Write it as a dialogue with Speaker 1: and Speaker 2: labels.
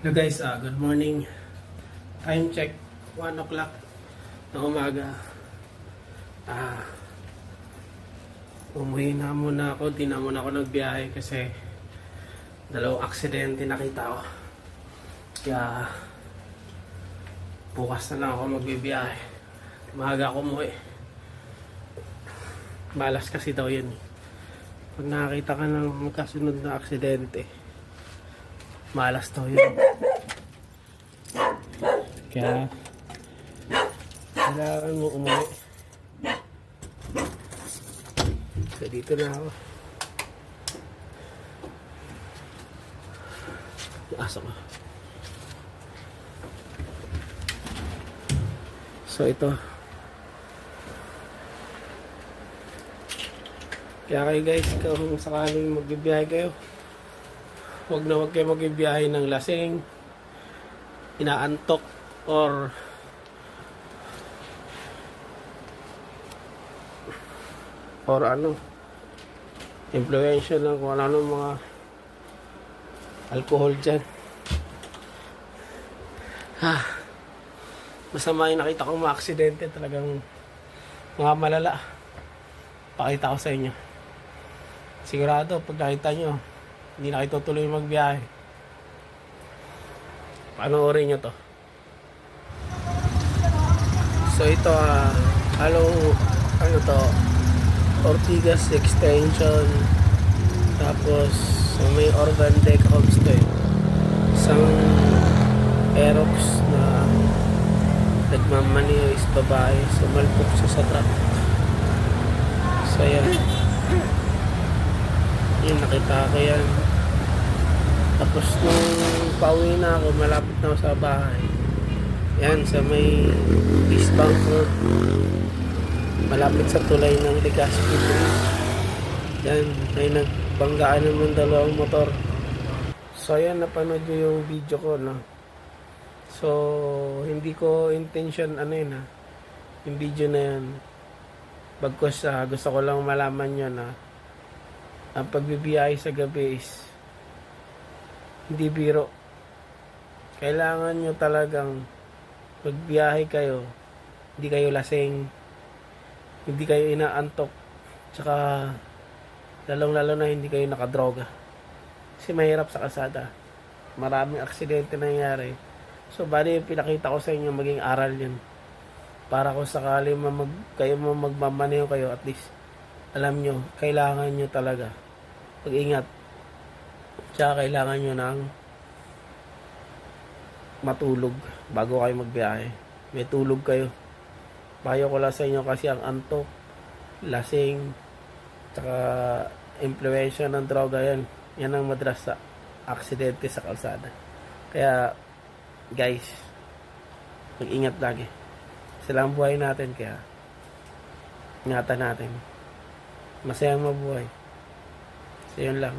Speaker 1: Hello guys, ah, good morning. Time check, 1 o'clock ng umaga. Ah, umuwi na muna ako, di na muna ako nagbiyahe kasi dalawang aksidente nakita ko. Kaya bukas na lang ako magbibiyahe. Umaga ako umuwi. Malas kasi daw yun. Pag nakakita ka ng magkasunod na aksidente, malas daw yun. Kaya, kailangan mo umuwi. So, dito na ako. Asa ko. So, ito. Kaya kayo guys, kung sakaling magbibiyahe kayo, huwag na huwag kayo magbibiyahe ng lasing, inaantok, or or ano influensya ng kung ano mga alcohol dyan. Ha masama yung nakita kong mga aksidente talagang mga malala. Pakita ko sa inyo. Sigurado pag nakita nyo hindi na kayo tutuloy magbiyahe panoorin nyo to So ito ah, halo ano to Ortigas extension tapos may organ deck homes. Isang Aerox na nagmamaniho is babae sumalpok siya sa truck. So yan. Yun nakita ko yan. Tapos nung pauwi na ako, malapit na ako sa bahay. Yan, sa may East Bank Road. Malapit sa tulay ng Legazpi. Yan, may nagbanggaan naman dalawang motor. So, yan, napanood nyo yung video ko, no? So, hindi ko intention, ano yun, ha? Yung video na yan. Bagkos, ah, gusto ko lang malaman nyo na ang pagbibiyahe sa gabi is hindi biro. Kailangan nyo talagang magbiyahe kayo, hindi kayo lasing, hindi kayo inaantok, tsaka lalong lalo na hindi kayo nakadroga. Kasi mahirap sa kasada. Maraming aksidente nangyari. So, bali yung pinakita ko sa inyo, maging aral yun. Para kung sakali mamag, kayo magmamaneho kayo, at least, alam nyo, kailangan nyo talaga. Pag-ingat. Tsaka kailangan nyo ng matulog bago kayo magbiyahe. May tulog kayo. Payo ko lang sa inyo kasi ang antok, lasing, tsaka impluensya ng droga yan. Yan ang madras sa aksidente sa kalsada. Kaya, guys, mag-ingat lagi. Sila ang buhay natin, kaya ingatan natin. Masayang mabuhay. So, yun lang.